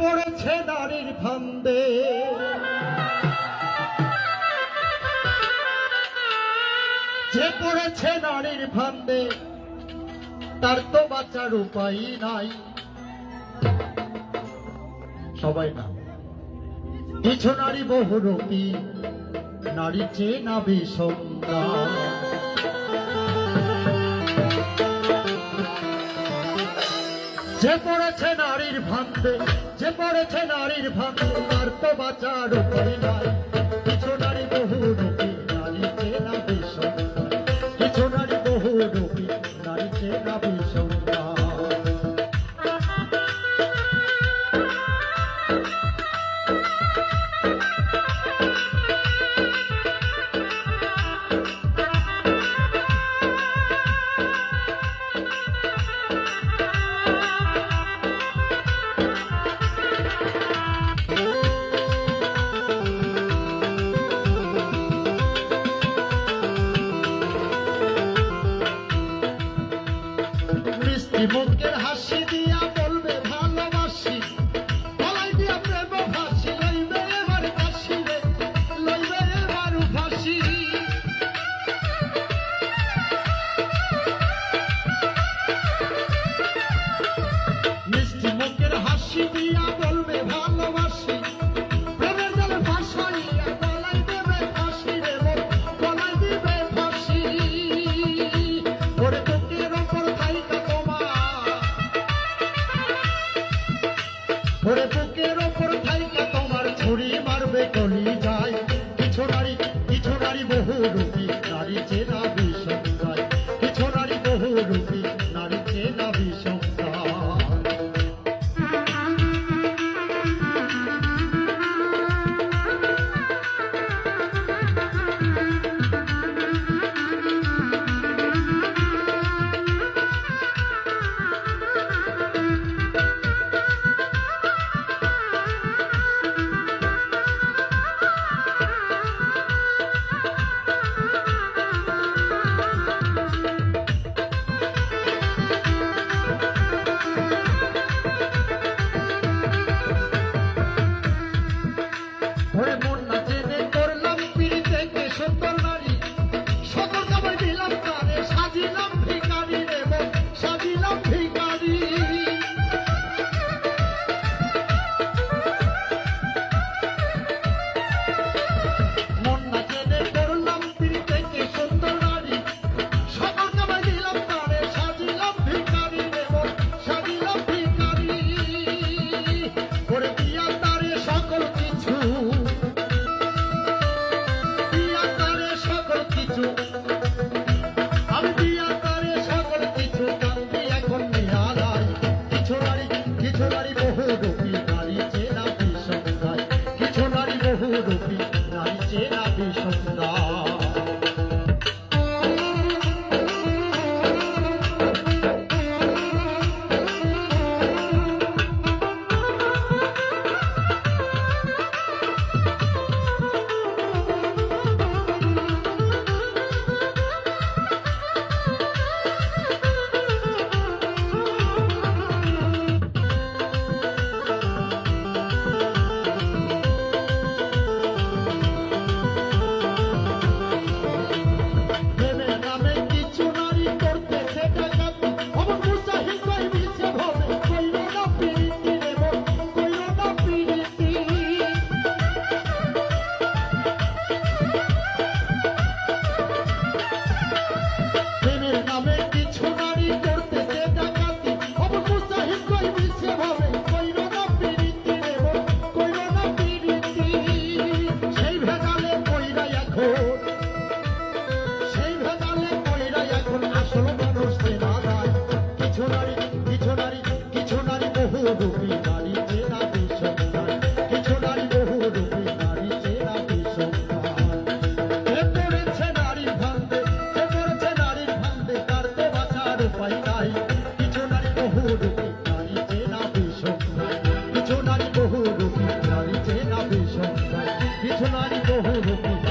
পড়েছে নারীর ফান্দে। যে পড়েছে নারীর ফান্দে, তার তো বাঁচার উপায় নাই। সবাই না কিছু নারী বহুরূপী, নারী চেয়ে নাবি সন্ধ্যা যে পড়েছে নারীর ভান্দে যে পড়েছে নারীর ভান্দে তার তো বাঁচার উপরে নাই। কিছু নারী বহু রূপী, নারী চেনা বিষয় কিছু নারী বহু রূপী, নারী চেনা বিষয় মুখের হাসি তোমার ছুরি মারবে কলি যায়। কিছু নারী কিছু নারী বহু রূপী সেই ভেজালে কইরা এখন আসল মানুষ চেনা যায় কিছু নারী কিছু নারী কিছু নারী বহু রূপী নারী চেনা বিষয় কিছু নারী বহু রূপী নারী চেনা বিষয় যে পড়েছে নারীর ভান্দে যে পড়েছে নারীর ভান্দে তার কিছু নারী বহু রূপী